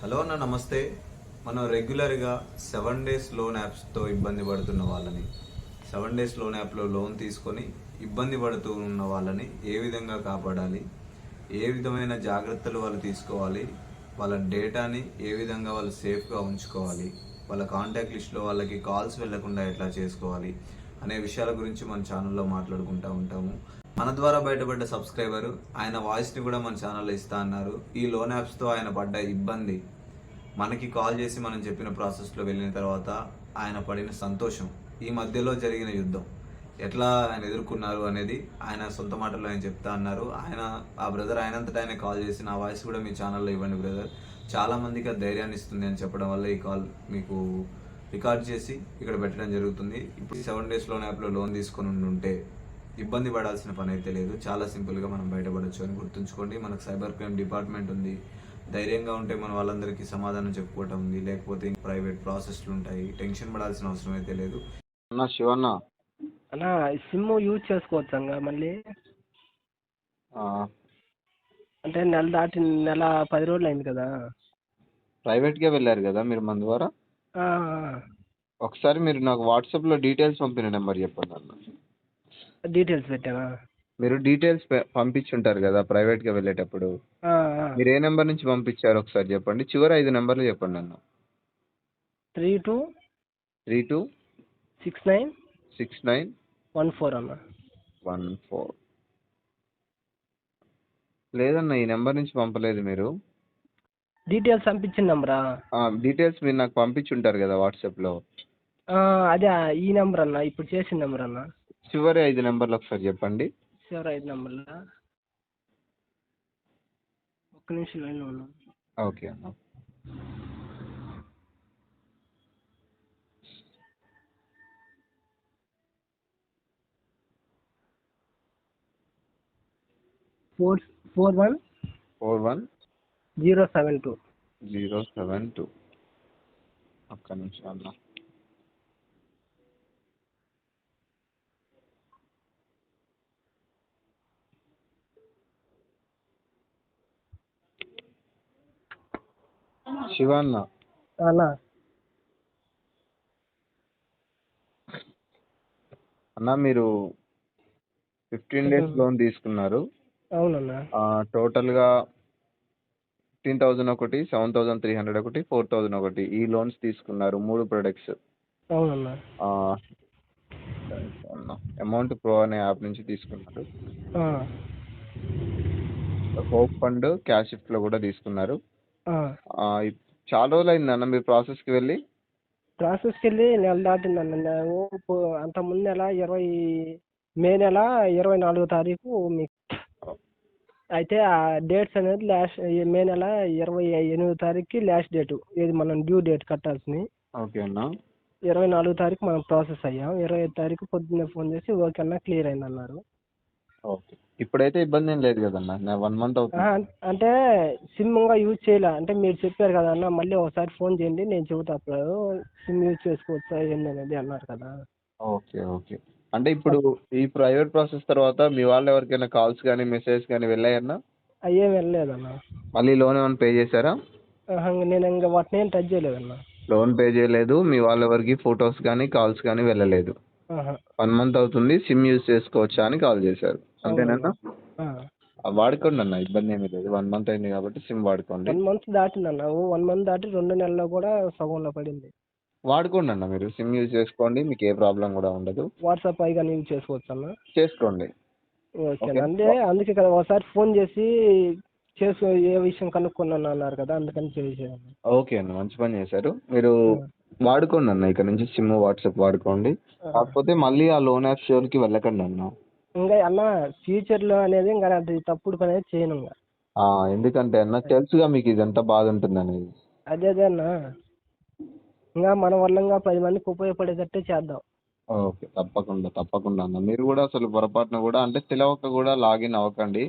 Hello అన్న నమస్తే. మనం రెగ్యులర్గా సెవెన్ డేస్ లోన్ యాప్స్తో ఇబ్బంది పడుతున్న వాళ్ళని సెవెన్ డేస్ లోన్ యాప్లో లోన్ తీసుకొని ఇబ్బంది పడుతూ ఉన్న వాళ్ళని ఏ విధంగా కాపాడాలి ఏ విధమైన జాగ్రత్తలు వాళ్ళు తీసుకోవాలి వాళ్ళ డేటాని ఏ విధంగా వాళ్ళు సేఫ్గా ఉంచుకోవాలి వాళ్ళ కాంటాక్ట్ లిస్ట్లో వాళ్ళకి కాల్స్ వెళ్ళకుండా ఎట్లా చేసుకోవాలి అనే విషయాల గురించి మన ఛానల్లో మాట్లాడుకుంటూ ఉంటాము. మన ద్వారా బయటపడ్డ సబ్స్క్రైబర్ ఆయన వాయిస్ని కూడా మన ఛానల్లో ఇస్తా అన్నారు. ఈ లోన్ యాప్స్తో ఆయన పడ్డ ఇబ్బంది మనకి కాల్ చేసి మనం చెప్పిన ప్రాసెస్లో వెళ్ళిన తర్వాత ఆయన పడిన సంతోషం ఈ మధ్యలో జరిగిన యుద్ధం. ఎట్లా ఆయన ఎదుర్కొన్నారు అనేది ఆయన సొంత మాటల్లో ఆయన చెప్తా అన్నారు. ఆయన ఆ బ్రదర్ ఆయనంతటా ఆయన కాల్ చేసి నా వాయిస్ కూడా మీ ఛానల్లో ఇవ్వండి బ్రదర్ చాలామందికి ఆ ధైర్యాన్ని ఇస్తుంది అని చెప్పడం వల్ల ఈ కాల్ మీకు రికార్డ్ చేసి ఇక్కడ పెట్టడం జరుగుతుంది. ఇప్పుడు సెవెన్ డేస్ లోన్ యాప్లో లోన్ తీసుకొని ఉంటే ఇబ్బంది పడాల్సిన పని అయితే లేదు. చాలా సింపుల్గా మనం బయటపడొచ్చు అని గుర్తుంచుకోండి. మనకు సైబర్ క్రైమ్ డిపార్ట్మెంట్ ఉంది. ధైర్యంగా ఉంటే మన వాళ్ళందరికీ సమాధానం చెప్పుకోవటం ఉంది. లేకపోతే ప్రైవేట్ ప్రాసెస్లు ఉంటాయి. టెన్షన్ పడాల్సిన అవసరం అయితే లేదు. అన్న శివన్న. అన్నా సిమ్ యూజ్ చేసుకోవచ్చా మళ్ళీ. అంటే నెల దాటి నెల పది రోజులు అయింది కదా. ప్రైవేట్గా వెళ్ళారు కదా మీరు మన ద్వారా? ఆ, ఒకసారి మీరు నాకు వాట్సాప్లో డీటెయిల్స్ పంపిన నెంబర్ చెప్పండి అన్న. డీటెయిల్స్ పెట్టానా మీరు డీటెయిల్స్ పంపించుంటారు కదా ప్రైవేట్గా వెళ్ళేటప్పుడు. మీరు ఏ నెంబర్ నుంచి పంపించారో ఒకసారి చెప్పండి. చివరి ఐదు నెంబర్లు చెప్పండి అన్న three two three two six nine six nine one four అన్న. వన్ ఫోర్ లేదన్న ఈ నెంబర్ నుంచి పంపలేదు మీరు. డీటెయిల్స్ పంపించిన నెంబరా డీటెయిల్స్ మీరు నాకు పంపించుంటారు కదా వాట్సాప్లో అదే ఈ నెంబర్ అన్న ఇప్పుడు చేసిన నెంబర్ అన్న. చివరి ఐదు నెంబర్లు ఒకసారి చెప్పండి. చివరి ఐదు నెంబర్లా? ఒక్క నిమిషం లైన్లో ఓకే అన్న. Four four one? Four one? Zero seven two. Zero seven two. ఒక్క నిమిషం అన్న. శివ అన్న. అన్న మీరు ఫిఫ్టీన్ డేస్ లోన్ తీసుకున్నారు. అవునన్నా. ఆ, టోటల్గా ఫిఫ్టీన్ థౌజండ్ ఒకటి సెవెన్ థౌజండ్ త్రీ హండ్రెడ్ ఒకటి ఫోర్ థౌజండ్ ఒకటి ఈ లోన్స్ తీసుకున్నారు మూడు ప్రొడక్ట్స్. అవునన్నా. అమౌంట్ ప్రో అనే యాప్ నుంచి తీసుకున్నారు. హోప్ ఫండ్ క్యాష్ షిఫ్ట్లో కూడా తీసుకున్నారు. చాలా రోజులు అయింది అన్న మీరు ప్రాసెస్కి వెళ్ళి? ప్రాసెస్కి వెళ్ళి నెల దాటిందన్న నేను ఇప్పుడు అంతకుముందు నెల ఇరవై మే నెల ఇరవై నాలుగో తారీఖు మీకు అయితే ఆ డేట్స్ అనేది లాస్ట్ మే నెల ఇరవై ఎనిమిదో తారీఖుకి లాస్ట్ డేటు. ఇది మనం డ్యూ డేట్ కట్టాల్సింది. ఓకే అన్న. ఇరవై నాలుగో తారీఖు మనం ప్రాసెస్ అయ్యాం. ఇరవై ఐదు తారీఖు పొద్దున్నే ఫోన్ చేసి ఓకే అన్న క్లియర్ అయింది అన్నారు ఓకే. ఇప్పుడైతే ఇబ్బంది ఏం లేదు కదన్న? నేను వన్ మంత్ అవుతుంది. అంటే సిమ్ ఇంకా యూజ్ చేయలే. అంటే మీరు చెప్పారు కదా అన్న మళ్ళీ ఒకసారి ఫోన్ చేయండి నేను చెబుతా. అప్పుడు సిమ్ యూజ్ చేసుకోవచ్చా ఏంది అనేది అన్నారు కదా. Okay okay. అంటే ఇప్పుడు ఈ ప్రైవేట్ ప్రాసెస్ తర్వాత మీ వాళ్ళు ఎవరికైనా కాల్స్ కానీ మెసేజ్ కానీ వెళ్ళాయన్నా? అయ్యేం వెళ్ళలేదన్న. మళ్ళీ లోన్ ఏమైనా పే చేశారా? నేను ఇంకా వాటిని ఏం టచ్ చేయలేదన్న. లోన్ పే చేయలేదు. మీ వాళ్ళ ఎవరికి ఫొటోస్ కానీ కాల్స్ కానీ వెళ్ళలేదు. వన్ మంత్ అవుతుంది సిమ్ యూజ్ చేసుకోవచ్చా అని కాల్ చేశారు. అంతేనా ఆ. వాడుకోండి అన్న ఇబ్బంది ఏమీ లేదు. వన్ మంత్ అయింది కాబట్టి సిమ్ వాడుకోండి. వన్ మంత్ దాటిందన్న ఓ వన్ మంత్ దాటి రెండు నెలల్లో కూడా సగంలో పడింది. వాడుకోండి అన్న మీరు. సిమ్ యూజ్ చేసుకోండి మీకు ఏ ప్రాబ్లం కూడా ఉండదు. వాట్సాప్ అయిగా యూజ్ చేసుకోవచ్చు అన్న? చేసుకోండి. ఓకే. అంటే అందుకే కదా ఒకసారి ఫోన్ చేసి చేసుకో ఏ విషయం కనుక్కున్నాను అన్నారు కదా అందుకని చేసాను ఓకే అన్న మంచి పని చేశారు. మీరు వాడుకోండి అన్న. ఇక్కడ నుంచి సిమ్ వాట్సాప్ వాడుకోండి. కాకపోతే మళ్ళీ ఆ లోన్ యాప్ షోర్కి వెళ్ళకండి అన్న. ఇంకా అన్న ఫ్యూచర్లో అనేది ఇంకా అది తప్పుడు పని అనేది చేయను ఇంకా. ఎందుకంటే అన్న తెలుసుగా మీకు ఇదంతా బాధ ఉంటుంది అనేది. అదే అదే అన్న. ఇంకా మన వల్ల ఇంకా పది మందికి ఉపయోగపడేటట్టే చేద్దాం. ఓకే తప్పకుండా తప్పకుండా అన్న. మీరు కూడా అసలు పొరపాటున కూడా అంటే తెలియక కూడా లాగిన్ అవ్వకండి.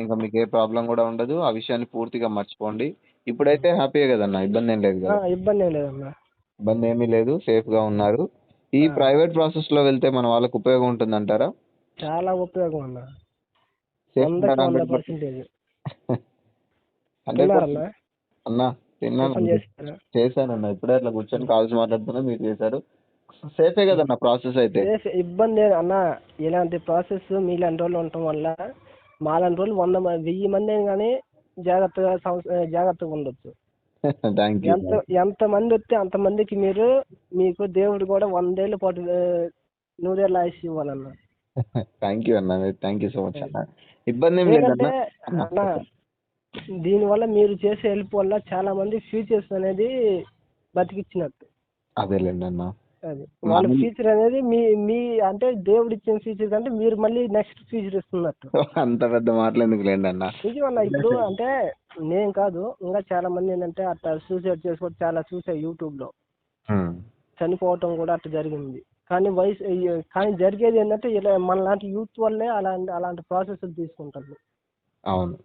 ఇంకా మీకు ఏ ప్రాబ్లం కూడా ఉండదు. ఆ విషయాన్ని పూర్తిగా మర్చిపోండి. ఇప్పుడైతే హ్యాపీయే కదన్న ఇబ్బంది ఏం లేదు కదా. ఇబ్బంది ఏం లేదన్న ఇబ్బంది ఏమీ లేదు సేఫ్గా ఉన్నారు. ఈ ప్రైవేట్ ప్రాసెస్లో వెళ్తే మన వాళ్ళకి ఉపయోగం ఉంటుందంటారా? చాలా ఉపయోగం అన్న. సేఫ్ వందకి వంద హండ్రెడ్ పర్సెంటేజ్. హండ్రెడ్ విన్నారన్న అన్న? తిన్నాను. ఓపెన్ చేస్తారా చేశానన్న ఇప్పుడే అట్లా కూర్చొని కాల్స్ మాట్లాడుతున్నా మీరు చేశారు. సేఫే కదన్న ప్రాసెస్ అయితే. ఇబ్బంది అన్న. ఇలాంటి ప్రాసెస్ మీలాంటి రోజులు ఉండటం వల్ల మాలాంటి రోజులు వంద మంది వెయ్యి మంది అయినా కానీ జాగ్రత్తగా సంవత్స- జాగ్రత్తగా ఉండొచ్చు. ఎంత ఎంత మంది వస్తే అంత మందికి మీరు మీకు దేవుడు కూడా వందేళ్ళ పాటు నూరేళ్ళ ఆయుష్ ఇవ్వాలన్న. థ్యాంక్ యూ అన్న థ్యాంక్ యూ సో మచ్ అన్న. ఇబ్బంది ఏం ఏంటంటే లేదన్న అన్న దీనివల్ల మీరు చేసే హెల్ప్ వల్ల చాలా మంది ఫ్యూచర్స్ అనేది బతికిచ్చినట్టు. అదేలేండి అన్న. అది. వాళ్ళ ఫ్యూచర్ అనేది మీ మీ అంటే దేవుడు ఇచ్చిన ఫ్యూచర్ కంటే మీరు మళ్ళీ నెక్స్ట్ ఫ్యూచర్ ఇస్తున్నట్టు. అంత పెద్ద మాటలు ఎందుకు లేండి అన్న? నిజమన్నా ఇప్పుడు అంటే నేను కాదు ఇంకా చాలా మంది ఏంటంటే అట్లా సూసైడ్ చేసుకోవడం చాలా చూసాయి యూట్యూబ్లో చనిపోవటం కూడా అట్లా జరిగింది. కానీ వయసు కానీ జరిగేది ఏంటంటే ఇలా మనలాంటి యూత్ వల్లే అలాంటి అలాంటి ప్రాసెస్ తీసుకుంటారు. అవును.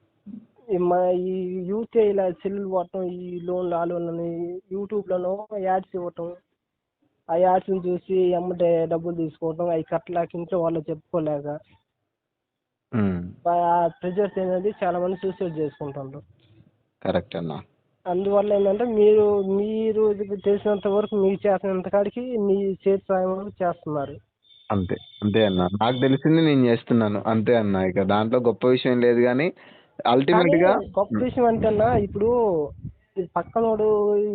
ఈ మన ఈ యూత్ ఇలా సెల్లులు వాడటం ఈ లోన్లు ఆ లోన్లని యూట్యూబ్లోనో యాడ్స్ ఇవ్వటం ఆ యాడ్స్ని చూసి ఎమ్మటే డబ్బులు తీసుకోవటం అవి కట్టలేక ఇంట్లో వాళ్ళు చెప్పుకోలేక. ఆ ప్రెజర్స్ అనేది చాలా మంది సూసైడ్ చేసుకుంటారు కరెక్ట్ అన్న. అందువల్ల ఏంటంటే మీరు మీరు తెలిసినంత వరకు మీకు చేసినంత కాడికి మీ చేతి సాయం వరకు చేస్తున్నారు. అంతే అంతే అన్న. నాకు తెలిసింది నేను చేస్తున్నాను. అంతే అన్న. ఇక దాంట్లో గొప్ప విషయం లేదు కానీ అల్టిమేట్గా గొప్ప విషయం అంటేనా ఇప్పుడు ఈ పక్కనోడు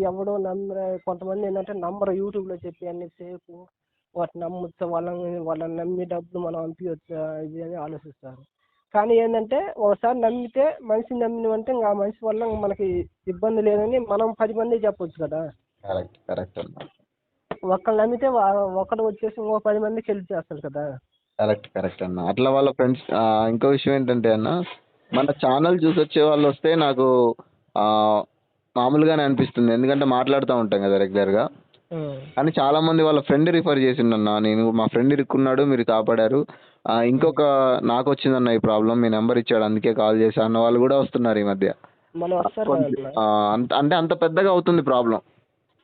ఎవడో నమ్మర కొంతమంది ఏంటంటే నంబర్ యూట్యూబ్లో చెప్పి అన్ని ఫేక్ వాటిని నమ్మొచ్చా వాళ్ళని వాళ్ళని నమ్మి డబ్బులు మనం పంపించవచ్చా ఇది అని ఆలోచిస్తారు. కానీ ఏంటంటే ఒకసారి నమ్మితే మనిషిని నమ్మినవంటే ఇంకా ఆ మనిషి వల్ల మనకి ఇబ్బంది లేదని మనం పది మంది చెప్పొచ్చు కదా. కరెక్ట్ కరెక్ట్ అన్న ఒక్కళ్ళు నమ్మితే ఒకడు వచ్చేసి ఇంకో పది మందికి హెల్ప్ చేస్తారు కదా. కరెక్ట్ కరెక్ట్ అన్న అట్లా వాళ్ళ ఫ్రెండ్స్ ఇంకో విషయం ఏంటంటే అన్న మన ఛానల్ చూసి వచ్చే వాళ్ళు వస్తే నాకు మామూలుగానే అనిపిస్తుంది. ఎందుకంటే మాట్లాడుతూ ఉంటాం కదా రెగ్యులర్గా. కానీ చాలా మంది వాళ్ళ ఫ్రెండ్ రిఫర్ చేసిండన్న నేను మా ఫ్రెండ్ ఇరుక్కున్నాడు మీరు కాపాడారు. ఇంకొక నాకు వచ్చిందన్న ఈ ప్రాబ్లం మీ నెంబర్ ఇచ్చాడు అందుకే కాల్ చేశా అన్న వాళ్ళు కూడా వస్తున్నారు ఈ మధ్య. అంత అంటే అంత పెద్దగా అవుతుంది ప్రాబ్లం.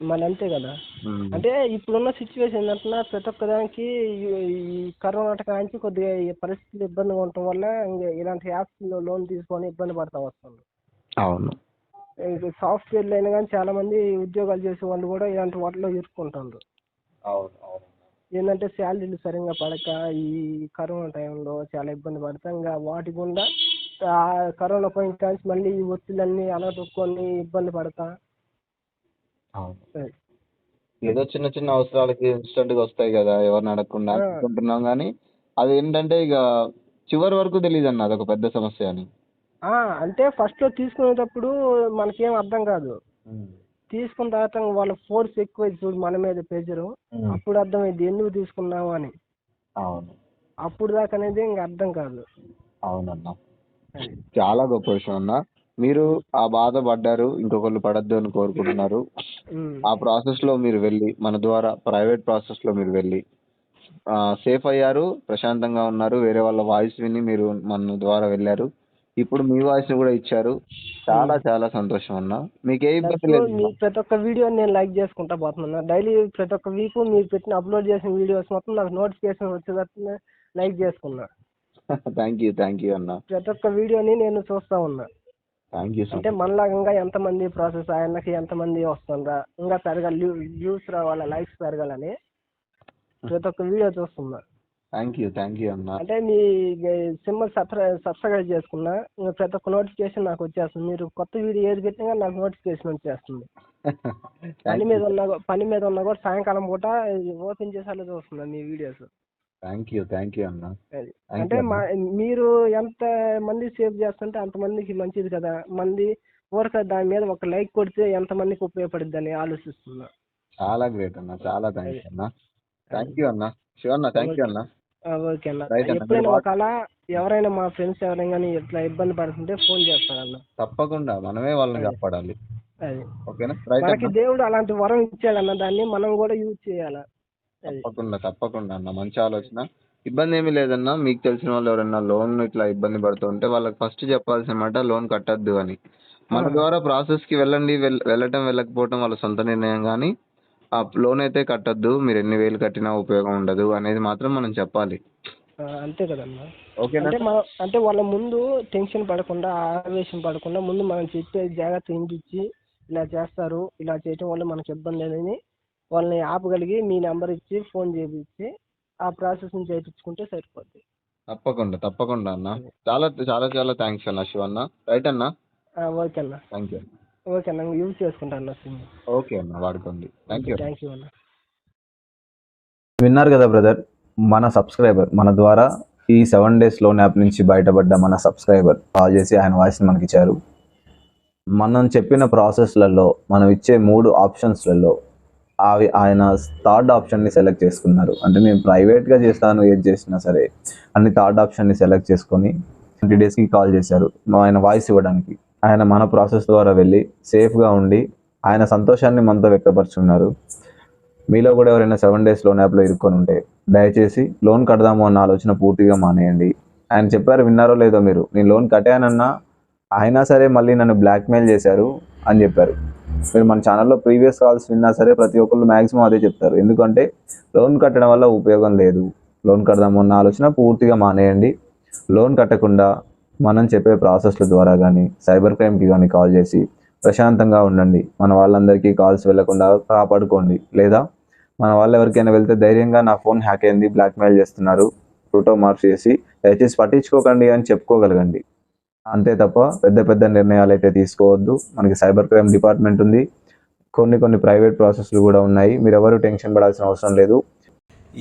మన అంతే కదా? అంటే ఇప్పుడున్న సిచ్యువేషన్ ఏంటంటే ప్రతి ఒక్క దానికి ఈ- కరోనా కాంచి కొద్దిగా పరిస్థితులు ఇబ్బందిగా ఉండటం వల్ల ఇలాంటి యాప్స్ లోన్ తీసుకొని ఇబ్బంది పడతా వస్తుంది. అవును. సాఫ్ట్వేర్లు అయినా కానీ చాలా మంది ఉద్యోగాలు చేసే వాళ్ళు కూడా ఇలాంటి వాటిలో ఇరుక్కుంటారు అవును అవును. ఏంటంటే శాలరీలు సరిగ్గా పడక ఈ కరోనా టైంలో చాలా ఇబ్బంది పడతా. ఇంకా వాటి గుండా ఆ కరోనా పోయిన కాంచి మళ్ళీ ఈ ఒత్తిళ్ళన్నీ అనదొక్కొని ఇబ్బంది పడతా. అవును. ఏదో చిన్న చిన్న అవసరాలకి ఇన్స్టెంట్గా వస్తాయి కదా ఎవరిని అడగకుండా. అనుకుంటున్నాం. కానీ అది ఏంటంటే ఇక చివరి వరకు తెలియదు అన్న అదొక పెద్ద సమస్య అని. అంటే ఫస్ట్లో తీసుకునేటప్పుడు మనకేం అర్థం కాదు. తీసుకున్న తర్వాత వాళ్ళ ఫోర్స్ ఎక్కువ చూడు మన మీద ప్రెజరు అప్పుడు అర్థమైంది ఎందుకు తీసుకున్నాము అని. అవును. అప్పుడు దాకా అనేది ఇంక అర్థం కాదు. అవునన్న. చాలా గొప్ప విషయం అన్న. మీరు ఆ బాధ పడ్డారు ఇంకొకళ్ళు పడద్దు అని కోరుకుంటున్నారు. ఆ ప్రాసెస్లో మీరు వెళ్ళి మన ద్వారా ప్రైవేట్ ప్రాసెస్లో మీరు వెళ్ళి సేఫ్ అయ్యారు ప్రశాంతంగా ఉన్నారు వేరే వాళ్ళ వాయిస్ విని మీరు మన ద్వారా వెళ్ళారు. ఇప్పుడు మీ వాయిస్ కూడా ఇచ్చారు. చాలా చాలా సంతోషం అన్న. మీకు ఏ ఇబ్బంది లేదు. మీ ప్రతి ఒక్క వీడియో నేను లైక్ చేసుకుంటా పోతున్నాను. డైలీ ప్రతి ఒక్క వీక్ మీరు పెట్టిన అప్లోడ్ చేసిన వీడియోస్ మొత్తం నాకు నోటిఫికేషన్ వచ్చేటట్టు లైక్ చేసుకున్నా. థ్యాంక్ యూ థ్యాంక్ యూ అన్న. ప్రతి ఒక్క వీడియోని నేను చూస్తా ఉన్నా. థ్యాంక్ యూ అంటే మనలాగా ఇంకా ఎంతమంది ప్రాసెస్ ఆయనకి ఎంతమంది వస్తుందా ఇంకా పెరగాలి వ్యూస్ రావాలా లైక్స్ పెరగాలని ప్రతి ఒక్క వీడియో చూస్తున్నా. థ్యాంక్ యూ థ్యాంక్ యూ అన్న. అంటే మీ సింబల్ సబ్స్క్రైబ్ చేసుకున్నా ఇంకా ప్రతి ఒక్క నోటిఫికేషన్ నాకు వచ్చేస్తుంది. మీరు కొత్త వీడియో ఏది పెట్టినా నాకు నోటిఫికేషన్ వచ్చేస్తుంది. పని మీద ఉన్నా పని మీద ఉన్నా కూడా సాయంకాలం పూట ఓపెన్ చేసేలా చూస్తున్నా మీ videos. Thank you thank you అన్న. అంటే మీరు ఎంత మంది సేవ్ చేస్తుంటే అంతమందికి మంచిది కదా. మంది ఊరక దాని మీద ఒక లైక్ కొడితే ఎంత మందికి ఉపయోగపడుద్ది అని ఆలోచిస్తున్నా. చాలా గ్రేట్ అన్న చాలా థ్యాంక్స్ అన్న. థ్యాంక్ యూ అన్న. అన్న థ్యాంక్ యూ అన్న. ఓకే అన్న. Right అన్న. ఎప్పుడైనా మీరు ఒకవేళ ఎవరైనా మా ఫ్రెండ్స్ ఎవరైనా కానీ ఇట్లా ఇబ్బంది పడుతుంటే ఫోన్ చేస్తారన్న తప్పకుండా మనమే వాళ్ళని కాపాడాలి. అది. ఓకేనా? మనకి దేవుడు అలాంటి వరం ఇచ్చాడన్న దాన్ని మనం కూడా యూజ్ చేయాలి. తప్పకుండా తప్పకుండా అన్న మంచి ఆలోచన. ఇబ్బంది ఏమీ లేదన్న మీకు తెలిసిన వాళ్ళు ఎవరైనా లోన్ ఇట్లా ఇబ్బంది పడుతుంటే వాళ్ళకి ఫస్ట్ చెప్పాల్సిన మాట లోన్ కట్టద్దు అని. మన. ద్వారా ప్రాసెస్కి వెళ్ళండి వెళ్ళటం వెళ్ళకపోవటం వాళ్ళ సొంత నిర్ణయం కానీ లోన్ అయితే కట్టద్దు మీరు ఎన్ని వేలు కట్టినా ఉపయోగం ఉండదు అనేది మాత్రం మనం చెప్పాలి. ఆ, అంతే కదన్నా. అంటే మనం అంటే వాళ్ళ ముందు టెన్షన్ పడకుండా ఆవేశం పడకుండా ముందు మనం చెప్పే జాగ్రత్త ఇంటిచ్చి ఇలా చేస్తారు ఇలా చేయటం వల్ల మనకి ఇబ్బంది అని వాళ్ళని ఆపగలిగి మీ నెంబర్ ఇచ్చి ఫోన్ చేయించి ఆ ప్రాసెస్ని చేయించుకుంటే సరిపోద్ది. తప్పకుండా తప్పకుండా అన్న. చాలా చాలా చాలా థ్యాంక్స్ అన్న శివన్న. రైట్ అన్న? ఆ, ఓకే అన్న. థ్యాంక్ యూ ఓకే అన్న యూజ్ చేసుకుంటాను అన్న సిమ్. ఓకే అన్న వాడుకోండి. థ్యాంక్ యూ థ్యాంక్ యూ అన్న. విన్నారు కదా బ్రదర్ మన సబ్స్క్రైబర్ మన ద్వారా ఈ సెవెన్ డేస్ లోన్ యాప్ నుంచి బయటపడ్డ మన సబ్స్క్రైబర్ కాల్ చేసి ఆయన వాయిస్ మనకి ఇచ్చారు మనం చెప్పిన ప్రాసెస్లలో మనం ఇచ్చే మూడు ఆప్షన్స్లలో అవి ఆయన థర్డ్ ఆప్షన్ని సెలెక్ట్ చేసుకున్నారు. అంటే నేను ప్రైవేట్గా చేస్తాను ఏది చేసినా సరే అన్ని థర్డ్ ఆప్షన్ని సెలెక్ట్ చేసుకొని ట్వంటీ డేస్కి కాల్ చేశారు ఆయన వాయిస్ ఇవ్వడానికి. ఆయన మన ప్రాసెస్ ద్వారా వెళ్ళి సేఫ్గా ఉండి ఆయన సంతోషాన్ని మనతో వ్యక్తపరుచున్నారు మీలో కూడా ఎవరైనా సెవెన్ డేస్ లోన్ యాప్లో ఇరుక్కొని ఉంటే దయచేసి లోన్ కడదాము అన్న ఆలోచన పూర్తిగా మానేయండి. ఆయన చెప్పారు విన్నారో లేదో మీరు? నేను లోన్ కట్టానన్నా అయినా సరే మళ్ళీ నన్ను బ్లాక్మెయిల్ చేశారు అని చెప్పారు. మీరు మన ఛానల్లో ప్రీవియస్ కాల్స్ విన్నా సరే ప్రతి ఒక్కళ్ళు మ్యాక్సిమం అదే చెప్తారు. ఎందుకంటే లోన్ కట్టడం వల్ల ఉపయోగం లేదు. లోన్ కడదాము అన్న ఆలోచన పూర్తిగా మానేయండి. లోన్ కట్టకుండా మనం చెప్పే ప్రాసెస్ల ద్వారా కానీ సైబర్ క్రైమ్కి కానీ కాల్ చేసి ప్రశాంతంగా ఉండండి. మన వాళ్ళందరికీ కాల్స్ వెళ్ళకుండా కాపాడుకోండి. లేదా మన వాళ్ళు ఎవరికైనా వెళ్తే ధైర్యంగా నా ఫోన్ హ్యాక్ అయింది బ్లాక్మెయిల్ చేస్తున్నారు ఫోటో మార్క్ చేసి దయచేసి పట్టించుకోకండి అని చెప్పుకోగలగండి. అంతే తప్ప పెద్ద పెద్ద నిర్ణయాలు అయితే తీసుకోవద్దు. మనకి సైబర్ క్రైమ్ డిపార్ట్మెంట్ ఉంది. కొన్ని కొన్ని ప్రైవేట్ ప్రాసెస్లు కూడా ఉన్నాయి. మీరు ఎవరు టెన్షన్ పడాల్సిన అవసరం లేదు.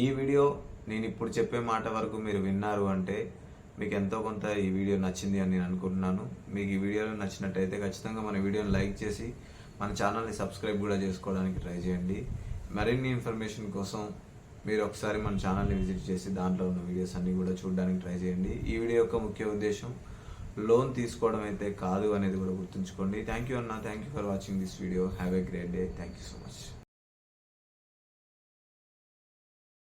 ఈ వీడియో నేను ఇప్పుడు చెప్పే మాట వరకు మీరు విన్నారు అంటే మీకు ఎంతో కొంత ఈ వీడియో నచ్చింది అని నేను అనుకుంటున్నాను. మీకు ఈ వీడియోలో నచ్చినట్టయితే ఖచ్చితంగా మన వీడియోని లైక్ చేసి మన ఛానల్ని సబ్స్క్రైబ్ కూడా చేసుకోవడానికి ట్రై చేయండి. మరిన్ని ఇన్ఫర్మేషన్ కోసం మీరు ఒకసారి మన ఛానల్ని విజిట్ చేసి దాంట్లో ఉన్న వీడియోస్ అన్నీ కూడా చూడడానికి ట్రై చేయండి. ఈ వీడియో యొక్క ముఖ్య ఉద్దేశం లోన్ తీసుకోవడం అయితే కాదు అనేది కూడా గుర్తుంచుకోండి. థ్యాంక్ యూ అన్న thank you for watching this video have a great day thank you so much